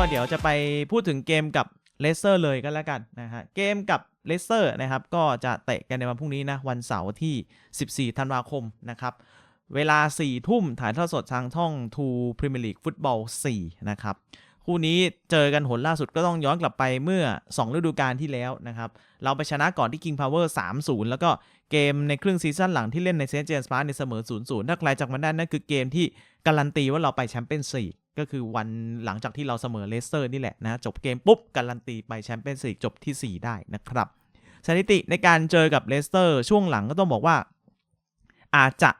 ก็เดี๋ยวจะไปพูดถึงเกมกับเลสเตอร์เลยก็แล้วกันนะฮะเกมกับเลสเตอร์นะครับก็จะเตะกันในวันพรุ่งนี้นะวันเสาร์ที่ 14 ธันวาคมนะครับเวลา 4 ทุ่มถ่ายทอดสดทางช่อง2 Premier League Football 4นะครับคู่นี้เจอกันหนล่าสุดก็ต้องย้อนกลับไปเมื่อ 2 ฤดูกาลที่แล้วนะครับเราไปชนะก่อนที่ King Power 3-0 แล้วก็เกมในครึ่งซีซั่นหลังที่เล่นในเซนต์เจมส์พาร์ในเสมอ 0-0 ถ้าใครจากมันได้นั่นคือเกมที่การันตีว่าเราไปแชมเปี้ยนส์ลีก ก็คือวันหลังจากที่เราเสมอเลสเตอร์นี่แหละนะ จบเกมปุ๊บ การันตีไปแชมเปี้ยนส์ลีกจบที่ 4 ได้นะครับ สถิติในการเจอกับเลสเตอร์ช่วงหลังก็ต้องบอกว่า อาจจะ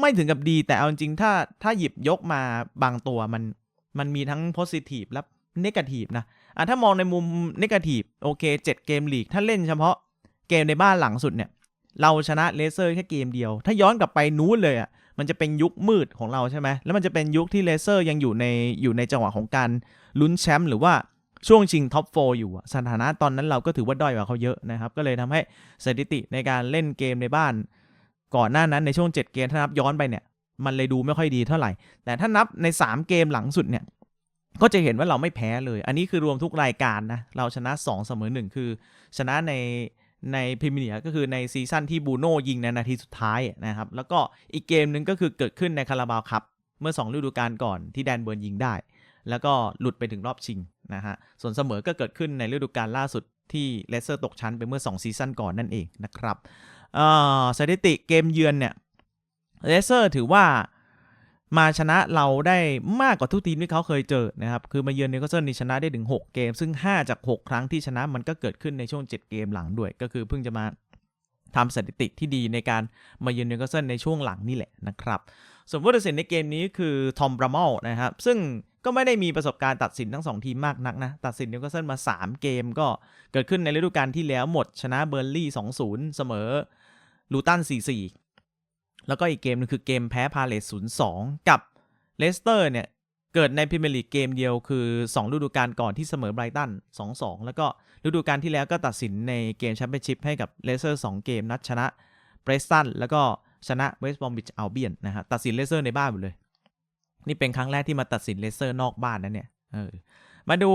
ไม่ถึงกับดีแต่เอาจริงถ้าถ้าหยิบยกมาบางตัวมันมันมีทั้ง positive และ negative นะอะถ้ามองในมุม negative โอเค 7 เกมลีก ถ้าเล่นเฉพาะเกมในบ้านหลังสุดเนี่ย เราชนะเลเซอร์แค่เกมเดียว ถ้าย้อนกลับไปนู้นเลยอะ มันจะเป็นยุคมืดของเราใช่ไหมแล้วมันจะเป็นยุคที่เลเซอร์ยังอยู่ในอยู่ในจังหวะของการลุ้นแชมป์หรือว่าช่วงชิงท็อปโฟอยู่สถานะตอนนั้นเราก็ถือว่าด้อยกว่าเขาเยอะนะครับ ก็เลยทำให้สถิติในการเล่นเกมในบ้าน ก่อนหน้านั้นในช่วง 7 เกมถ้านับย้อนไปเนี่ย มันเลยดูไม่ค่อยดีเท่าไหร่ แต่ถ้านับใน 3 เกมหลังสุดเนี่ย ก็จะเห็นว่าเราไม่แพ้เลย อันนี้คือรวมทุกรายการนะ เราชนะ 2 เสมอ1คือชนะใน ในพรีเมียร์ก็คือในซีซั่นที่บูโน่ยิงในนาทีสุดท้ายนะครับ แล้วก็อีกเกมหนึ่งก็คือเกิดขึ้นในคาราบาวคัพเมื่อ 2 ฤดูกาลก่อนที่แดนเบิร์นยิงได้ แล้วก็หลุดไปถึงรอบชิงนะฮะ ส่วนเสมอก็เกิดขึ้นในฤดูกาลล่าสุดที่เลสเตอร์ตกชั้นไปเมื่อ 2 ซีซั่นก่อนนั่นเองนะครับสถิติเกมเยือนเนี่ยเลสเตอร์ถือว่า มาชนะเราได้มากกว่าทุกทีมที่เขาเคยเจอนะครับ คือมาเยือนนิวคาสเซิลนี่ชนะได้ถึง 6 เกม ซึ่ง 5 จาก 6 ครั้งที่ชนะมันก็เกิดขึ้นในช่วง 7 เกมหลังด้วย ก็คือเพิ่งจะมาทำสถิติที่ดีในการมาเยือนนิวคาสเซิลในช่วงหลังนี่แหละนะครับ ส่วนผู้ตัดสินในเกมนี้คือทอมบราเมลนะครับ ซึ่งก็ไม่ได้มีประสบการณ์ตัดสินทั้ง 2 ทีมมากนักนะ ตัดสินนิวคาสเซิลมา 3 เกมก็เกิดขึ้นในฤดูกาลที่แล้วหมดชนะเบอร์ลี่ 2-0 เสมอลูตัน 4-4 แล้วก็อีกเกมนึงคือเกมแพ้พาเลส0-2กับเลสเตอร์เนี่ยเกิดในพรีเมียร์ลีกเกมเดียวคือ 2 ฤดูกาลก่อนที่เสมอไบรตัน2-2 แล้วก็ฤดูกาลที่แล้วก็ตัดสินในเกมแชมเปี้ยนชิพให้กับเลสเตอร์2เกมนัดชนะเบรสตันแล้วก็ชนะเวสต์บอมบิชอัลเบียนนะฮะตัดสินเลสเตอร์ในบ้านหมดเลย นี่เป็นครั้งแรกที่มาตัดสินเลสเตอร์นอกบ้านนะเนี่ยเออมาดู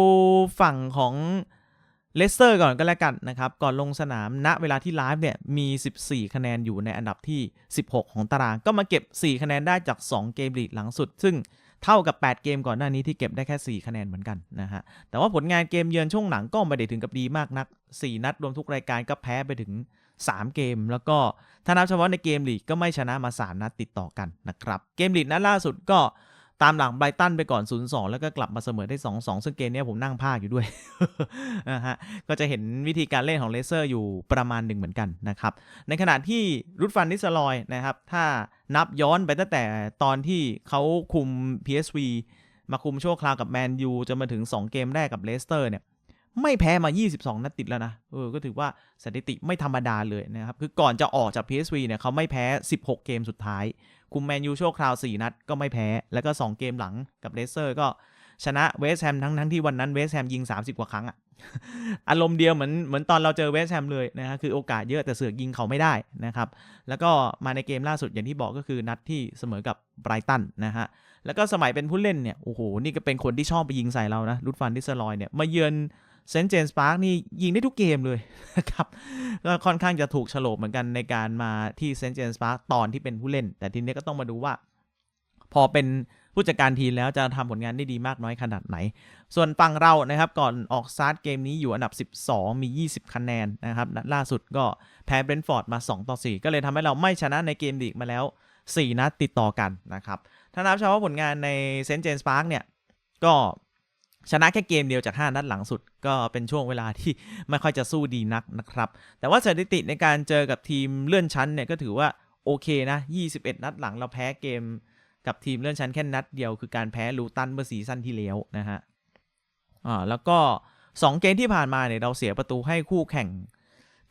ฝั่งของ เลสเตอร์ก่อนก็แล้วกันนะครับ ก่อนลงสนามณเวลาที่ไลฟ์เนี่ยมี 14 คะแนนอยู่ในอันดับที่ 16 ของตาราง ก็มาเก็บ 4 คะแนนได้จาก 2 เกมลีกหลังสุด ซึ่งเท่ากับ 8 เกมก่อนหน้านี้ที่เก็บได้แค่ 4 คะแนนเหมือนกันนะฮะ แต่ว่าผลงานเกมเยือนช่วงหลังก็ไม่ได้ถึงกับดีมากนัก 4 นัดรวมทุกรายการก็แพ้ไปถึง 3 เกม แล้วก็ถ้านับเฉพาะในเกมลีกก็ไม่ชนะมา 3 นัดติดต่อกันนะครับ เกมลีกนัดล่าสุดก็ ตามหลังไบรตันไปก่อน 0-2 แล้วก็กลับมาเสมอได้ 2-2 ซึ่งเกมนี้ผมนั่งภาคอยู่ด้วยนะฮะก็จะเห็นวิธีการเล่นของเลเซอร์อยู่ประมาณหนึ่งเหมือนกันนะครับ ในขณะที่รุดฟันนิสลอยนะครับ ถ้านับย้อนไปตั้งแต่ตอนที่เขาคุม PSV มาคุมโชว์คราวกับแมนยูจะมาถึง 2 เกมแรกกับเลสเตอร์เนี่ย ไม่แพ้มา 22 นัดติดแล้วนะ เออ ก็ถือว่าสถิติไม่ธรรมดาเลยนะครับ คือก่อนจะออกจาก PSV เนี่ยเขาไม่แพ้ 16 เกมสุดท้าย คุมแมนยูชั่วคราว 4 นัดก็ไม่แพ้ แล้วก็ 2 เกมหลังกับเลสเตอร์ก็ชนะเวสแฮมทั้งทั้งที่วันนั้นเวสแฮมยิง 30 กว่าครั้งอะอารมณ์เดียวเหมือนเหมือนตอนเราเจอเวสแฮมเลยนะฮะคือโอกาสเยอะแต่เสือกยิงเขาไม่ได้นะครับ แล้วก็มาในเกมล่าสุดอย่างที่บอกก็คือนัดที่เสมอกับไบรตันนะฮะ แล้วก็สมัยเป็นผู้เล่นเนี่ย โอ้โห นี่ก็เป็นคนที่ชอบไปยิงใส่เรานะ รุดฟันดิสลอยเนี่ย มาเยือน เซนต์เจนส์พาร์คนี่ยิงได้ทุกเกมเลยนะครับก็ค่อนข้างจะถูกฉลบเหมือนกันในการมาที่เซนต์เจนส์พาร์คตอนที่เป็นผู้เล่น แต่ทีนี้ก็ต้องมาดูว่า พอเป็นผู้จัดการทีมแล้วจะทำผลงานได้ดีมากน้อยขนาดไหน ส่วนฝั่งเรานะครับ ก่อนออกสตาร์ทเกมนี้อยู่อันดับ 12 มี 20 คะแนนนะครับนัดล่าสุดก็แพ้เบรนท์ฟอร์ดมา 2 ต่อ 4 ก็เลยทำให้เราไม่ชนะในเกมลีกมาแล้ว 4 นัดติดต่อกันนะครับ ถ้านับเฉพาะผลงานในเซนต์เจนส์พาร์คเนี่ย ก็ ชนะแค่เกมเดียวจาก 5 นัดหลังสุดก็เป็นช่วงเวลาที่ไม่ค่อยจะสู้ดีนักนะครับ แต่ว่าสถิติในการเจอกับทีมเลื่อนชั้นเนี่ยก็ถือว่าโอเคนะ 21 นัดหลังเราแพ้เกมกับทีมเลื่อนชั้นแค่นัดเดียวคือการแพ้ลูตันเมื่อซีซั่นที่แล้วนะฮะอ่าแล้วก็ 2 เกมที่ผ่านมาเนี่ยเราเสียประตูให้คู่แข่ง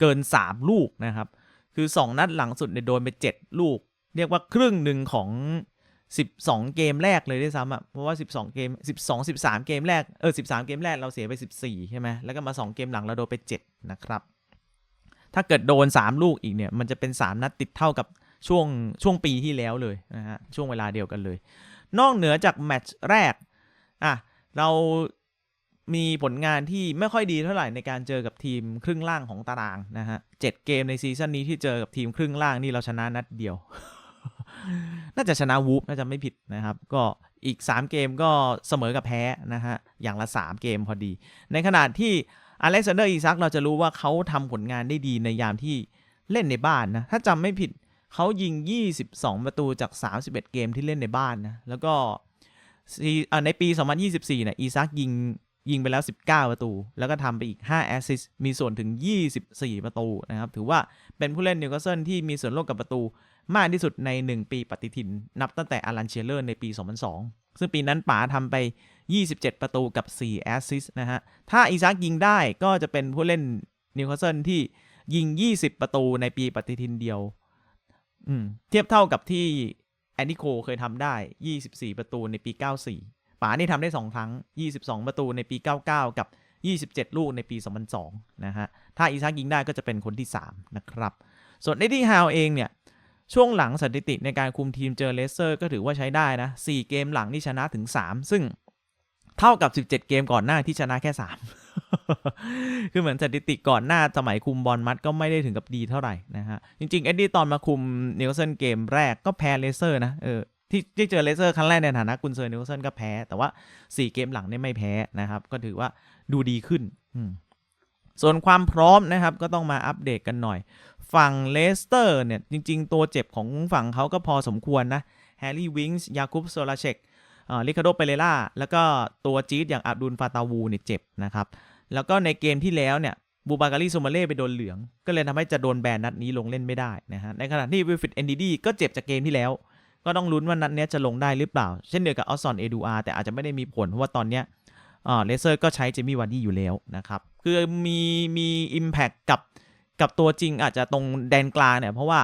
เกิน 3 ลูกนะครับ คือ 2 นัดหลังสุดเนี่ยโดนไป 7 ลูก เรียกว่าครึ่งหนึ่งของ 12 เกมแรกเลยด้วยซ้ำอะเพราะว่า 12 เกม 12 13 เกมแรกเออ13 เกมแรกเราเสียไป 14 ใช่ไหมแล้วก็มา 2 เกมหลังเราโดนไป 7 นะครับ ถ้าเกิดโดน 3 ลูกอีกเนี่ยมันจะเป็น 3 นัดติดเท่ากับช่วงช่วงปีที่แล้วเลยนะฮะช่วงเวลาเดียวกันเลย นอกเหนือจากแมตช์แรกอะเรามีผลงานที่ไม่ค่อยดีเท่าไหร่ในการเจอกับทีมครึ่งล่างของตารางนะฮะเจ็ดเกมในซีซั่นนี้ที่เจอกับทีมครึ่งล่างนี่เราชนะนัดเดียว น่าจะชนะวูฟน่าจะไม่ผิดนะครับ ก็อีก 3 เกมก็เสมอกับแพ้นะฮะ อย่างละ 3 เกมพอดี ในขณะที่อเล็กซานเดอร์อีซักเราจะรู้ว่าเขาทำผลงานได้ดีในยามที่เล่นในบ้านนะ ถ้าจำไม่ผิดเขายิง 22 ประตูจาก 31 เกมที่เล่นในบ้านนะ แล้วก็ซีอ่าในปี 2024นี่ยอีซักยิงยิงไปแล้ว 19 ประตู แล้วก็ทำไปอีก 5 แอสซิสมีส่วนถึง 24 ประตูนะครับ ถือว่าเป็นผู้เล่นนิวคาสเซิลที่มีส่วนร่วมกับประตู มากที่สุดใน 1 ปีปฏิทิน นับตั้งแต่อารันเชเลอร์ในปี 2002 ซึ่งปีนั้นป๋าทำไป 27 ประตูกับ 4 แอสซิสนะฮะ ถ้าอีซักยิงได้ก็จะเป็นผู้เล่นนิวคาสเซิลที่ยิง 20 ประตูในปีปฏิทินเดียว เทียบเท่ากับที่แอนดิโคเคยทำได้ 24 ประตูในปี 94ป๋านี่ทำได้ 2 ครั้ง 22 ประตูในปี 99 กับ 27 ลูกในปี 2002 นะฮะ ถ้าอีซักยิงได้ก็จะเป็นคนที่ 3 นะครับ ส่วนเอ็ดดี้ฮาวเองเนี่ย ช่วงหลังสถิติในการคุมทีมเจอเลสเตอร์ก็ถือว่าใช้ได้นะ 4 เกมหลังนี่ชนะถึง 3 ซึ่งเท่ากับ 17 เกมก่อนหน้าที่ชนะแค่ 3 คือเหมือนสถิติก่อนหน้าสมัยคุมบอลมัดก็ไม่ได้ถึงกับดีเท่าไหร่นะฮะ จริงๆ เอ็ดดี้ตอนมาคุมนิวคาสเซิลเกมแรกก็แพ้เลสเตอร์นะเออที่ที่เจอเลเตอร์ครั้งแรกในฐานะกุนเซอร์นิวสเซิลก็แพ้ แต่ว่า 4 เกมหลังเนี่ยไม่แพ้นะครับ ก็ถือว่าดูดีขึ้น ส่วนความพร้อมนะครับ ก็ต้องมาอัปเดตกันหน่อย ฝั่งเลสเตอร์เนี่ย จริง ๆ ตัวเจ็บของฝั่งเขาก็พอสมควรนะแฮร์รี่วิงส์ยาคุปโซลาเชกลิคาโดเปเรล่าแล้วก็ตัวจี๊ดอย่างอับดุลฟาตาวูเนี่ยเจ็บนะครับ แล้วก็ในเกมที่แล้วเนี่ยบูบาการีโซมาเล่ไปโดนเหลือง ก็เลยทำให้จะโดนแบนนัดนี้ลงเล่นไม่ได้นะฮะในขณะที่วิลฟิดเอนดีดีก็เจ็บจากเกมที่แล้ว ก็ต้องลุ้นว่านัดนี้จะลงได้หรือเปล่า เช่นเดียวกับออสซอนเอดูอาแต่อาจจะไม่ได้มีผลเพราะว่าตอนเนี้ยเลเซอร์ก็ใช้เจมี่วาร์ดี้อยู่แล้วนะครับคือมีมีอิมแพคกับ กับตัวจริงอาจจะตรงแดนกลางเนี่ย เพราะว่า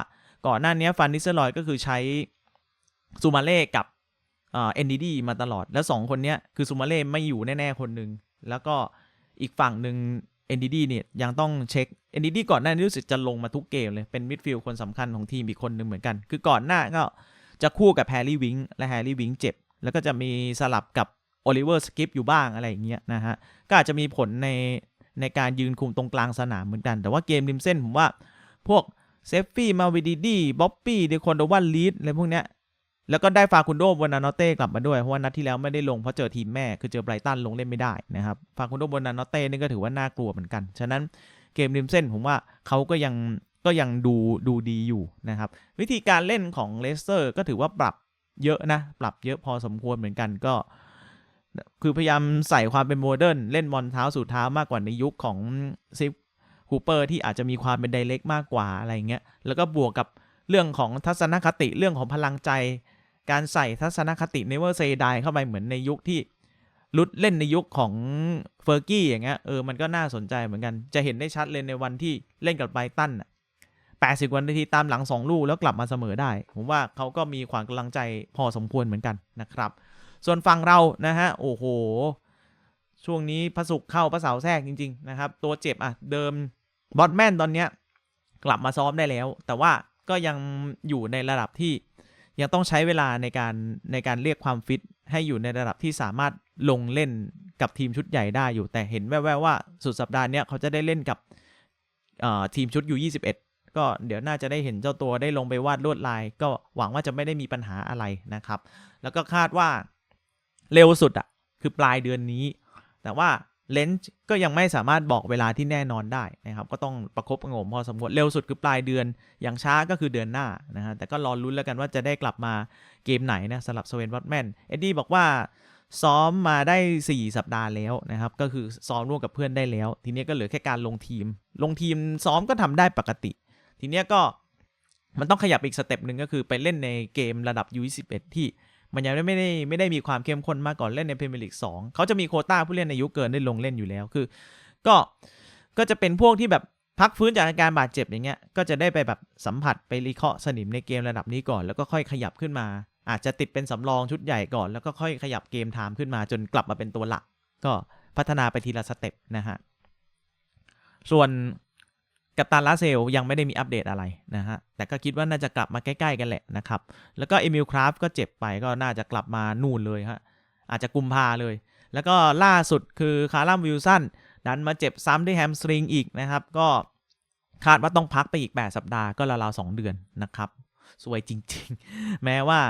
ก่อนหน้านี้ฟันนิสเซอร์ลอยก็คือใช้ซูมาเล่กับเอ็นดีดีมาตลอด แล้ว 2 คนเนี้ยคือซูมาเล่ไม่อยู่แน่ ๆ คนหนึ่งแล้วก็อีกฝั่งหนึ่ง NDD เนี่ยยังต้องเช็ค NDD ก่อนหน้านี้รู้สึกจะลงมาทุกเกมเลย เป็นมิดฟิลด์คนสำคัญของทีมอีกคนหนึ่งเหมือนกัน คือก่อนหน้าก็จะคู่กับแฮร์รี่วิงและแฮร์รี่วิงเจ็บ แล้วก็จะมีสลับกับโอลิเวอร์สกิปอยู่บ้างอะไรอย่างเงี้ยนะฮะก็อาจจะมีผลใน ในการยืนคุมตรงกลางสนามเหมือนกัน แต่ว่าเกมริมเส้นผมว่าพวกเซฟฟี่มาวิดีดีบ๊อบบี้เดคอนโดวันลีดอะไรพวกเนี้ยแล้วก็ได้ฟาคุนโดบนานอเต้กลับมาด้วย เพราะว่านัดที่แล้วไม่ได้ลงเพราะเจอทีมแม่คือเจอไบรตันลงเล่นไม่ได้นะครับฟาคุนโดบนานอเต้นี่ก็ถือว่าน่ากลัวเหมือนกัน ฉะนั้นเกมริมเส้นผมว่าเขาก็ยังก็ยังดูดูดีอยู่นะครับ วิธีการเล่นของเลสเตอร์ก็ถือว่าปรับเยอะนะ ปรับเยอะพอสมควรเหมือนกันก็ คือพยายามใส่ความเป็นโมเดิร์นเล่นบอลเท้าสู่เท้ามากกว่าในยุคของซิฟคูเปอร์ที่อาจจะมีความเป็นไดเ c กมากกว่าอะไรเงี้ยแล้วก็บวกกับเรื่องของทัศนคติเรื่องของพลังใจ การใส่ทัศนคติ never say die เข้าไปเหมือนในยุคที่รุดเล่นในยุคของเฟอร์กี้อย่างเงี้ยเออมันก็น่าสนใจเหมือนกัน จะเห็นได้ชัดเลยในวันที่เล่นกับไบตันแปดสิบวันนาทีตามหลังสองลูกแล้วกลับมาเสมอได้ ผมว่าเขาก็มีความกำลังใจพอสมควรเหมือนกันนะครับ ส่วนฝั่งเรานะฮะโอ้โห ช่วงนี้พระศุกร์เข้าพระเสาแทรกจริง ๆ นะครับ ตัวเจ็บอะเดิมบอทแมนตอนเนี้ยกลับมาซ้อมได้แล้ว แต่ว่าก็ยังอยู่ในระดับที่ยังต้องใช้เวลาในการในการเรียกความฟิตให้อยู่ในระดับที่สามารถลงเล่นกับทีมชุดใหญ่ได้อยู่ แต่เห็นแว่วๆว่าสุดสัปดาห์เนี้ยเขาจะได้เล่นกับทีมชุดยู21 ก็เดี๋ยวน่าจะได้เห็นเจ้าตัวได้ลงไปวาดลวดลาย ก็หวังว่าจะไม่ได้มีปัญหาอะไรนะครับ แล้วก็คาดว่า เร็วสุดอะ่ะคือปลายเดือนนี้ แต่ว่าเลนส์ก็ยังไม่สามารถบอกเวลาที่แน่นอนได้นะครับ ก็ต้องประคบประงมพอสมควรเร็วสุดคือปลายเดือน อย่างช้าก็คือเดือนหน้านะฮะแต่ก็รอรุ้นแล้วกันว่าจะได้กลับมาเกมไหนนะสำหรับสเวนวัตแมนเอ็ดดี้บอกว่าซ้อมมาได้ 4 สัปดาห์แล้วนะครับ ก็คือซ้อมร่วมกับเพื่อนได้แล้ว ทีนี้ก็เหลือแค่การลงทีม ลงทีมซ้อมก็ทำได้ปกติ ทีนี้ก็มันต้องขยับอีกสเต็ปหนึ่งก็คือไปเล่นในเกมระดับ U21 ที่ มันยังไม่ได้ไม่ได้มีความเข้มข้นมากก่อนเล่นในพรีเมียร์ลีก2เขาจะมีโคต้าผู้เล่นอายุเกินได้ลงเล่นอยู่แล้วคือ ก็ก็จะเป็นพวกที่แบบพักฟื้นจากอาการบาดเจ็บอย่างเงี้ยก็จะได้ไปแบบสัมผัสไปรีเคาะสนิมในเกมระดับนี้ก่อน แล้วก็ค่อยขยับขึ้นมา อาจจะติดเป็นสำรองชุดใหญ่ก่อนแล้วก็ค่อยขยับเกมไทม์ขึ้นมาจนกลับมาเป็นตัวหลัก ก็พัฒนาไปทีละสเต็ปนะฮะส่วน กัปตันลาเซลยังไม่ได้มีอัปเดตอะไรนะฮะ แต่ก็คิดว่าน่าจะกลับมาใกล้ๆกันแหละนะครับ แล้วก็เอมิลคราฟก็เจ็บไปก็น่าจะกลับมานู่นเลยฮะ อาจจะกุมภาเลย แล้วก็ล่าสุดคือคาร์ลัมวิลสันดันมาเจ็บซ้ำด้วยแฮมสตริงอีกนะครับ ก็คาดว่าต้องพักไปอีก 8 สัปดาห์ก็ราวๆ2เดือนนะครับสวยจริง ๆ แม้ว่า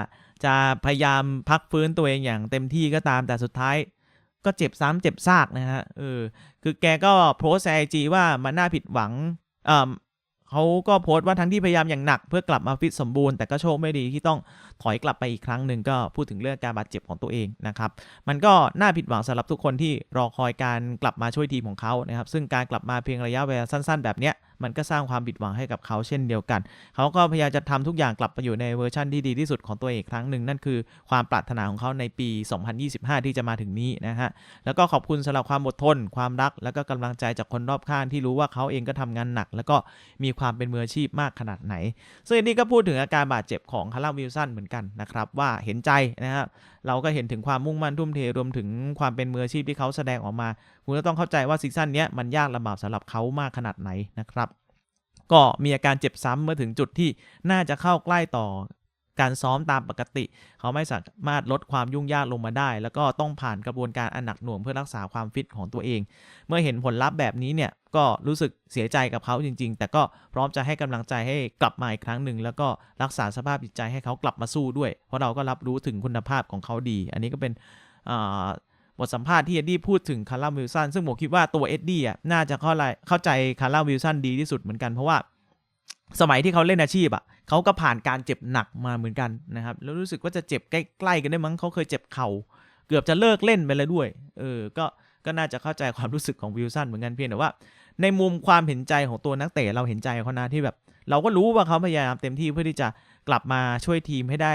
จะพยายามพักฟื้นตัวเองอย่างเต็มที่ก็ตามแต่สุดท้ายก็เจ็บซ้ำเจ็บซากนะฮะเออคือแกก็โพสไอจีว่ามันน่าผิดหวัง เขาก็โพสต์ว่าทั้งที่พยายามอย่างหนักเพื่อกลับมาฟิตสมบูรณ์แต่ก็โชคไม่ดีที่ต้องถอยกลับไปอีกครั้งหนึ่งก็พูดถึงเรื่องการบาดเจ็บของตัวเองนะครับ มันก็น่าผิดหวังสำหรับทุกคนที่รอคอยการกลับมาช่วยทีมของเขานะครับ ซึ่งการกลับมาเพียงระยะเวลาสั้น ๆ แบบเนี้ยมันก็สร้างความผิดหวังให้กับเขาเช่นเดียวกัน เขาก็พยายามจะทำทุกอย่างกลับไปอยู่ในเวอร์ชันที่ดีที่สุดของตัวเองอีกครั้งหนึ่ง นั่นคือความปรารถนาของเขาในปี 2025 ที่จะมาถึงนี้นะฮะ แล้วก็ขอบคุณสำหรับความอดทน ความรัก แล้วก็กำลังใจจากคนรอบข้างที่รู้ว่าเขาเองก็ทำงานหนัก แล้วก็มีความเป็นมืออาชีพมากขนาดไหน ซึ่งนนี้ก็พูดถึงอาการบาดเจ็บของคาร์ลวิลสันเหมือนกันนะครับว่าเห็นใจนะครับเราก็เห็นถึงความมุ่งมั่นทุ่มเทรวมถึงความเป็นมืออาชีพที่เขาแสดงออกมา คุณก็ต้องเข้าใจว่าซีซั่นนี้มันยากลำบากสำหรับเขามากขนาดไหนนะครับ ก็มีอาการเจ็บซ้ำเมื่อถึงจุดที่น่าจะเข้าใกล้ต่อ การซ้อมตามปกติ เขาไม่สามารถลดความยุ่งยากลงมาได้ แล้วก็ต้องผ่านกระบวนการอันหนักหน่วงเพื่อรักษาความฟิตของตัวเอง เมื่อเห็นผลลัพธ์แบบนี้เนี่ยก็รู้สึกเสียใจกับเขาจริง ๆ แต่ก็พร้อมจะให้กำลังใจให้กลับมาอีกครั้งหนึ่งแล้วก็รักษาสภาพจิตใจให้เขากลับมาสู้ด้วย เพราะเราก็รับรู้ถึงคุณภาพของเขาดี อันนี้ก็เป็นบทสัมภาษณ์ที่เอ็ดดี้พูดถึงคาร์ลวิลสันซึ่งผมคิดว่าตัวเอ็ดดี้อะน่าจะเข้าใจเข้าใจคาร์ลวิลสันดีที่สุดเหมือนกันเพราะว่า สมัยที่เขาเล่นอาชีพอะเขาก็ผ่านการเจ็บหนักมาเหมือนกันนะครับ แล้วรู้สึกว่าจะเจ็บใกล้ๆกันได้มั้งเขาเคยเจ็บเข่าเกือบจะเลิกเล่นไปเลยด้วย เออ ก็ ก็น่าจะเข้าใจความรู้สึกของวิลสันเหมือนกันเพียงแต่ว่า ในมุมความเห็นใจของตัวนักเตะเราเห็นใจเขานะที่แบบ เราก็รู้ว่าเขาพยายามเต็มที่เพื่อที่จะกลับมาช่วยทีมให้ได้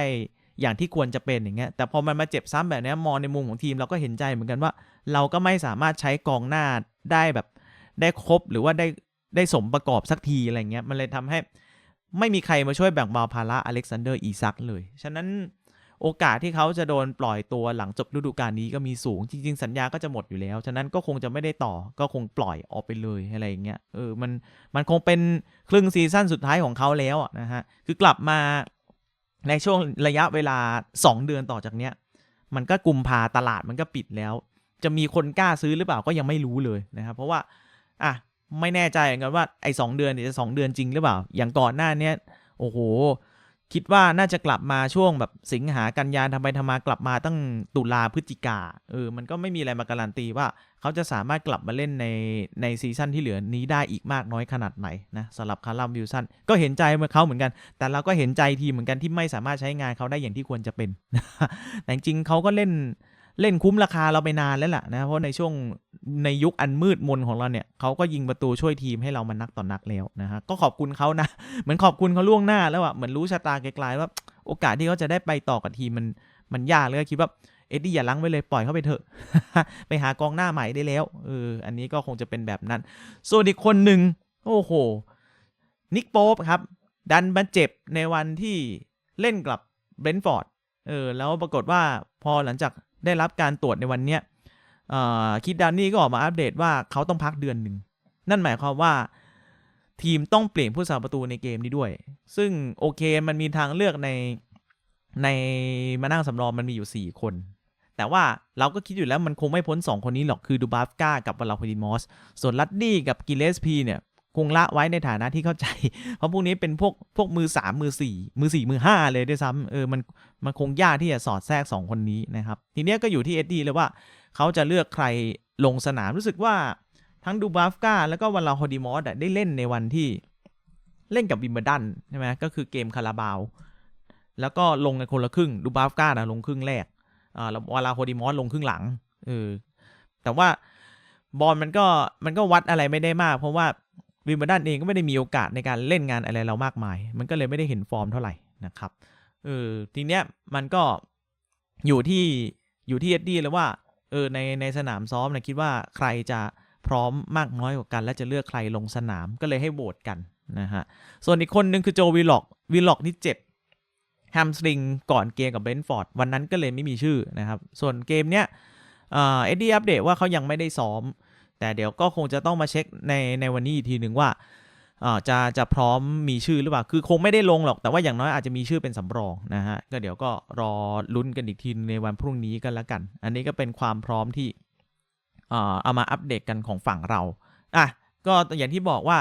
อย่างที่ควรจะเป็นอย่างเงี้ย แต่พอมันมาเจ็บซ้ำแบบนี้มองในมุมของทีมเราก็เห็นใจเหมือนกันว่า เราก็ไม่สามารถใช้กองหน้าได้แบบได้ครบหรือว่าได้ ได้สมประกอบสักทีอะไรเงี้ย มันเลยทำให้ไม่มีใครมาช่วยแบ่งเบาภาระอเล็กซานเดอร์อีซักเลย ฉะนั้นโอกาสที่เขาจะโดนปล่อยตัวหลังจบฤดูกาลนี้ก็มีสูง จริง ๆ สัญญาก็จะหมดอยู่แล้ว ฉะนั้นก็คงจะไม่ได้ต่อ ก็คงปล่อยออกไปเลยอะไรอย่างเงี้ย เออ มัน มันคงเป็นครึ่งซีซั่นสุดท้ายของเขาแล้วนะฮะ คือกลับมาในช่วงระยะเวลา 2 เดือนต่อจากเนี้ย มันก็กุมภาตลาดมันก็ปิดแล้ว จะมีคนกล้าซื้อหรือเปล่าก็ยังไม่รู้เลยนะครับ เพราะว่า อะ ไม่แน่ใจเหมือนกันว่าไอ้สเดือนเนี่ยจะสเดือนจริงหรือเปล่า อย่างก่อนหน้าเนี้ยโอ้โห คิดว่าน่าจะกลับมาช่วงแบบสิงหากันยาทำไปทำมากลับมาตั้งตุลาพฤศจิกาเออมันก็ไม่มีอะไรมาการันตีว่า เขาจะสามารถกลับมาเล่นในในซีซั่นที่เหลือนี้ได้อีกมากน้อยขนาดไหนนะสำหรับคาร์ลัมวิลสันก็เห็นใจเขาเหมือนกัน แต่เราก็เห็นใจทีเหมือนกันที่ไม่สามารถใช้งานเขาได้อย่างที่ควรจะเป็นแต่จริงเขาก็เล่น เล่นคุ้มราคาเราไปนานแล้วล่ะนะเพราะในช่วงในยุคอันมืดมนของเราเนี่ยเขาก็ยิงประตูช่วยทีมให้เรามันนักต่อนนักแล้วนะฮะก็ขอบคุณเขานะ เหมือนขอบคุณเขาล่วงหน้าแล้วอะเหมือนรู้ชะตาไกลๆว่าโอกาสที่เขาจะได้ไปต่อกับทีมมันมันยากเลยคิดว่าเอ็ดดี้อย่าลังไว้เลยปล่อยเขาไปเถอะ ไปหากองหน้าใหม่ได้แล้วเอออันนี้ก็คงจะเป็นแบบนั้น ส่วนอีกคนหนึ่งโอ้โหนิกโป๊ปครับ ดันมาเจ็บในวันที่เล่นกับเบรนท์ฟอร์ดเออแล้วปรากฏว่าพอหลังจาก ได้รับการตรวจในวันเนี้ยคิดดานนี่ก็ออกมาอัปเดตว่าเขาต้องพักเดือนหนึ่ง นั่นหมายความว่าทีมต้องเปลี่ยนผู้สาประตูในเกมนี้ด้วย ซึ่งโอเคมันมีทางเลือกในในมานั่งสำรองมันมีอยู่ 4 คน แต่ว่าเราก็คิดอยู่แล้วมันคงไม่พ้น 2 คนนี้หรอกคือดูบาฟกากับวลาพดิมอส ส่วนลัดดี้กับกิเลสพีเนี่ย คงละไว้ในฐานะที่เข้าใจ เพราะพวกนี้เป็นพวกพวกมือ3มือ4มือ4มือ5เลยด้วยซ้ำเออมันมันคงยากที่จะสอดแทรก2คนนี้นะครับ ทีเนี้ยก็อยู่ที่เอ็ดดี้เลยว่า เขาจะเลือกใครลงสนามรู้สึกว่าทั้งดูบาฟกาแล้วก็วันลาฮอดิมอสได้เล่นในวันที่เล่นกับวิมเบดันใช่ไหมก็คือเกมคาราบาว แล้วก็ลงในคนละครึ่งดูบาฟกานะลงครึ่งแรกอ่าแล้ววาลาโฮดิมอสลงครึ่งหลังเออแต่ว่าบอลมันก็มันก็วัดอะไรไม่ได้มาก เพราะว่า วิมเบดันเองก็ไม่ได้มีโอกาสในการเล่นงานอะไรเรามากมาย มันก็เลยไม่ได้เห็นฟอร์มเท่าไหร่นะครับเออทีเนี้ยมันก็อยู่ที่อยู่ที่เอ็ดดี้แล้วว่าเออในในสนามซ้อมนะคิดว่าใครจะพร้อมมากน้อยกว่ากัน และจะเลือกใครลงสนามก็เลยให้โหวตกันนะฮะส่วนอีกคนนึงคือโจวิลล็อกวิลล็อกนี่เจ็บแฮมสตริงก่อนเกมกับเบนฟอร์ดวันนั้นก็เลยไม่มีชื่อนะครับ ส่วนเกมเนี้ยเอ็ดดี้อัปเดตว่าเขายังไม่ได้ซ้อม แต่เดี๋ยวก็คงจะต้องมาเช็คในในวันนี้อีกทีหนึ่งว่าจะจะพร้อมมีชื่อหรือเปล่า คือคงไม่ได้ลงหรอก แต่ว่าอย่างน้อยอาจจะมีชื่อเป็นสำรองนะฮะ ก็เดี๋ยวก็รอลุ้นกันอีกทีในวันพรุ่งนี้กันแล้วกัน อันนี้ก็เป็นความพร้อมที่เอามาอัปเดตกันของฝั่งเรา อะ ก็อย่างที่บอกว่า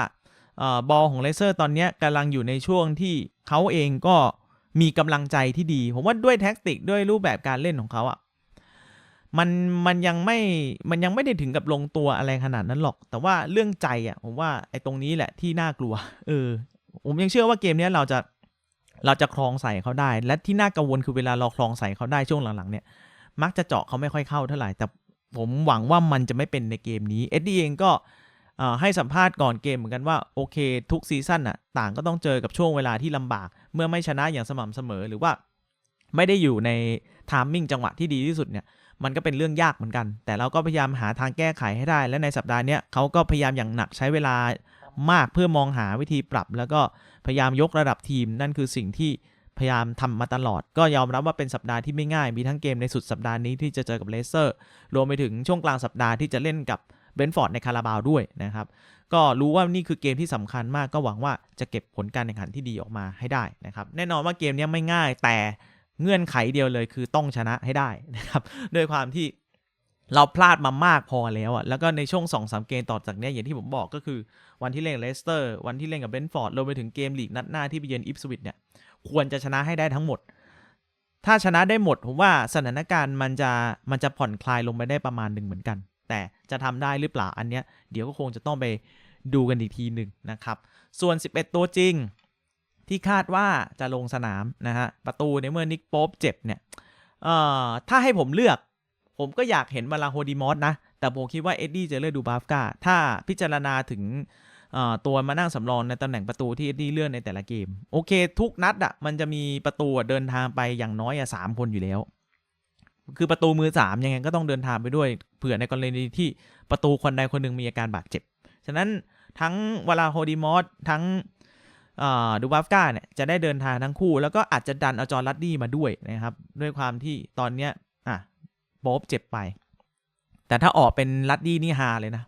อบอลของเลเซอร์ตอนนี้กำลังอยู่ในช่วงที่เขาเองก็มีกำลังใจที่ดี ผมว่าด้วยแท็กติกด้วยรูปแบบการเล่นของเขาอะ่ะ มันมันยังไม่มันยังไม่ได้ถึงกับลงตัวอะไรขนาดนั้นหรอก แต่ว่าเรื่องใจอะผมว่าไอ้ตรงนี้แหละที่น่ากลัว เออ ผมยังเชื่อว่าเกมนี้เราจะเราจะคลองใส่เขาได้ และที่น่ากังวลคือเวลาเราคลองใส่เขาได้ช่วงหลังๆ เนี่ย มักจะเจาะเขาไม่ค่อยเข้าเท่าไหร่ แต่ผมหวังว่ามันจะไม่เป็นในเกมนี้เอ็ดดี้เองก็ให้สัมภาษณ์ก่อนเกมเหมือนกันว่าโอเค ทุกซีซั่นอะต่างก็ต้องเจอกับช่วงเวลาที่ลำบาก เมื่อไม่ชนะอย่างสม่ำเสมอหรือว่าไม่ได้อยู่ในทามมิ่งจังหวะที่ดีที่สุดเนี่ย มันก็เป็นเรื่องยากเหมือนกัน แต่เราก็พยายามหาทางแก้ไขให้ได้ และในสัปดาห์นี้เขาก็พยายามอย่างหนักใช้เวลามากเพื่อมองหาวิธีปรับ แล้วก็พยายามยกระดับทีม นั่นคือสิ่งที่พยายามทำมาตลอด ก็ยอมรับว่าเป็นสัปดาห์ที่ไม่ง่าย มีทั้งเกมในสุดสัปดาห์นี้ที่จะเจอกับเลสเตอร์ รวมไปถึงช่วงกลางสัปดาห์ที่จะเล่นกับเบนฟอร์ดในคาราบาวด้วยนะครับ ก็รู้ว่านี่คือเกมที่สำคัญมากก็หวังว่าจะเก็บผลการแข่งขันที่ดีออกมาให้ได้นะครับ แน่นอนว่าเกมนี้ไม่ง่ายแต่ เงื่อนไขเดียวเลยคือต้องชนะให้ได้นะครับด้วยความที่เราพลาดมามากพอแล้วอะแล้วก็ในช่วง2อสเกมต่อจากนี้อย่างที่ผมบอกก็คือวันที่เล่นเลสเตอร์ วันที่เล่นกับเบนฟอร์ดรวมไปถึงเกมลีกนัดหน้าที่ไปเยือนอิฟสวิตเนี่ยควรจะชนะให้ได้ทั้งหมด ถ้าชนะได้หมดผมว่าสถานการณ์มันจะมันจะผ่อนคลายลงไปได้ประมาณหนึ่งเหมือนกัน แต่จะทำได้หรือเปล่าอันเนี้ยเดี๋ยวก็คงจะต้องไปดูกันอีกทีหนึ่งนะครับ ส่วน 11 ตัวจริง ที่คาดว่าจะลงสนามนะฮะประตูในเมื่อนิกโป๊ปเจ็บเนี่ยเอ่อถ้าให้ผมเลือก ผมก็อยากเห็นมาลาโฮดีมอสนะ แต่ผมคิดว่าเอ็ดดี้จะเลือกดูบาฟกาถ้าพิจารณาถึงเอ่อตัวมานั่งสำรองในตำแหน่งประตูที่เอ็ดดี้เลื่อกในแต่ละเกม โอเค ทุกนัดอะ่ะมันจะมีประตูเดินทางไปอย่างน้อยอะสามคนอยู่แล้ว คือประตูมือสามยังไงก็ต้องเดินทางไปด้วยเผื่อในกรณีที่ประตูคนใดคนหนึ่งมีอาการบาดเจ็บ ฉะนั้นทั้งเวลาโฮดีมอสทั้ง ดูบัฟกาเนี่ยจะได้เดินทางทั้งคู่ แล้วก็อาจจะดันเอาจอร์ลัดดี้มาด้วยนะครับ ด้วยความที่ตอนเนี้ยอะโป๊บเจ็บไป แต่ถ้าออกเป็นลัดดี้นี่ฮาเลยนะ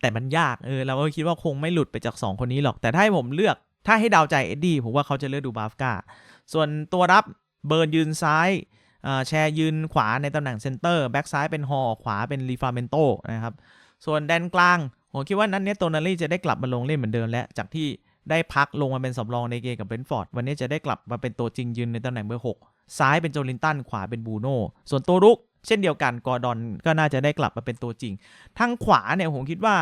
แต่มันยากเออเราก็คิดว่าคงไม่หลุดไปจาก 2 คนนี้หรอกแต่ถ้าให้ผมเลือกถ้าให้ดาวใจเอ็ดดี้ผมว่าเขาจะเลือกดูบัฟกาส่วนตัวรับเบิร์นยืนซ้ายอ่าแชร์ยืนขวาในตำแหน่งเซนเตอร์แบ็กซ้ายเป็นฮอขวาเป็นรีฟาเมนโตนะครับ ส่วนแดนกลาง ผมคิดว่านั้นเนี้ยโตนาลี่จะได้กลับมาลงเล่นเหมือนเดิมแล้ว จากที่ ได้พักลงมาเป็นสำรองในเกมกับเบรนท์ฟอร์ดวันนี้จะได้กลับมาเป็นตัวจริงยืนในตำแหน่งเบอร์6ซ้ายเป็นโจลินตันขวาเป็นบูโน่ส่วนตัวรุก เช่นเดียวกันกอร์ดอนก็น่าจะได้กลับมาเป็นตัวจริง ทางขวาเนี่ยผมคิดว่า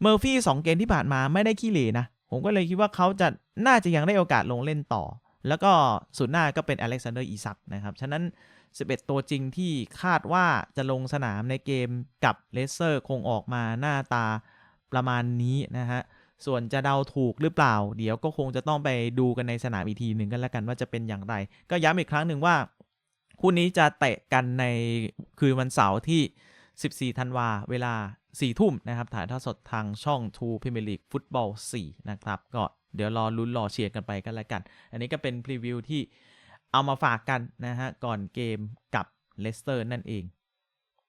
เมอร์ฟี่สองเกมที่ผ่านมาไม่ได้ขี้เหร่นะผมก็เลยคิดว่าเขาจะน่าจะยังได้โอกาสลงเล่นต่อ แล้วก็สุดหน้าก็เป็นอเล็กซานเดอร์อีซักนะครับฉะนั้น 11 ตัวจริงที่คาดว่าจะลงสนามในเกมกับเลสเซอร์คงออกมาหน้าตาประมาณนี้นะฮะ ส่วนจะเดาถูกหรือเปล่า เดี๋ยวก็คงจะต้องไปดูกันในสนามอีกทีหนึ่งกันแล้วกันว่าจะเป็นอย่างไร ก็ย้ำอีกครั้งหนึ่งว่า คู่นี้จะเตะกันในคืนวันเสาร์ที่ 14 ธันวาเวลา 4 ทุ่มนะครับ ถ่ายทอดสดทางช่อง True Premier League Football 4นะครับ ก็เดี๋ยวรอลุ้นรอเชียร์กันไปกันแล้วกัน อันนี้ก็เป็นพรีวิวที่เอามาฝากกันนะฮะก่อนเกมกับเลสเตอร์นั่นเอง